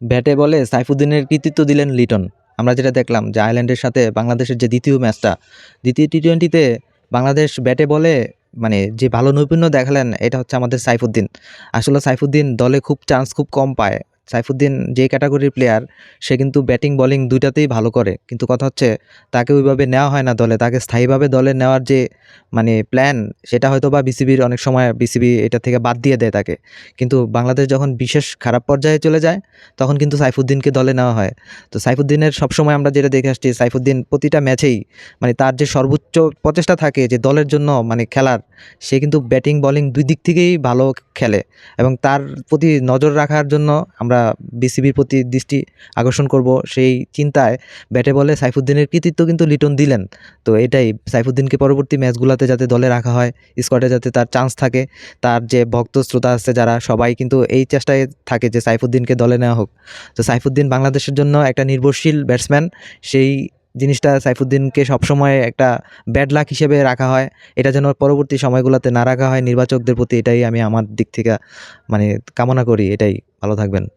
ব্যাটে বলে সাইফুদ্দিনের কৃতিত্ব দিলেন লিটন। আমরা যেটা দেখলাম যে আয়ারল্যান্ডের সাথে বাংলাদেশের যে দ্বিতীয় ম্যাচটা, দ্বিতীয় টি টোয়েন্টিতে বাংলাদেশ ব্যাটে বলে মানে যে ভালো নৈপুণ্য দেখালেন, এটা হচ্ছে আমাদের সাইফুদ্দিন। আসলে সাইফুদ্দিন দলে খুব চান্স খুব কম পায়। সাইফুদ্দিন যে ক্যাটাগরির প্লেয়ার সে কিন্তু ব্যাটিং বলিং দুইটাতেই ভালো করে। কিন্তু কথা হচ্ছে, তাকে ওইভাবে নেওয়া হয় না দলে। তাকে স্থায়ীভাবে দলে নেওয়ার যে মানে প্ল্যান সেটা হয়তো বা বিসিবির অনেক সময় বিসিবি এটা থেকে বাদ দিয়ে দেয় তাকে। কিন্তু বাংলাদেশ যখন বিশেষ খারাপ পর্যায়ে চলে যায়, তখন কিন্তু সাইফুদ্দিনকে দলে নেওয়া হয়। তো সাইফুদ্দিনের সবসময় আমরা যেটা দেখে আসছি, সাইফুদ্দিন প্রতিটা ম্যাচেই মানে তার যে সর্বোচ্চ প্রচেষ্টা থাকে যে দলের জন্য মানে খেলার, সে কিন্তু ব্যাটিং বলিং দুই দিক থেকেই ভালো খেলে। এবং তার প্রতি নজর রাখার জন্য আমরা বিসিবির প্রতি দৃষ্টি আকর্ষণ করব। সেই চিন্তায় ব্যাটে বলে সাইফুদ্দিনের কৃতিত্ব কিন্তু লিটন দিলেন। তো এটাই, সাইফুদ্দিনকে পরবর্তী ম্যাচগুলোতে যাতে দলে রাখা হয়, স্কোয়াডে যাতে তার চান্স থাকে, তার যে ভক্ত শ্রোতা আছে যারা, সবাই কিন্তু এই চেষ্টায় থাকে যে সাইফুদ্দিনকে দলে নেওয়া হোক। তো সাইফুদ্দিন বাংলাদেশের জন্য একটা নির্ভরশীল ব্যাটসম্যান সেই জিনিসটা সাইফুদ্দিনকে সবসময় একটা ব্যাড লাক হিসেবে রাখা হয়। এটা যেন পরবর্তী সময়গুলোতে না রাখা হয়, নির্বাচকদের প্রতি এটাই আমি আমার দিক থেকে মানে কামনা করি, এটাই। ভালো থাকবেন।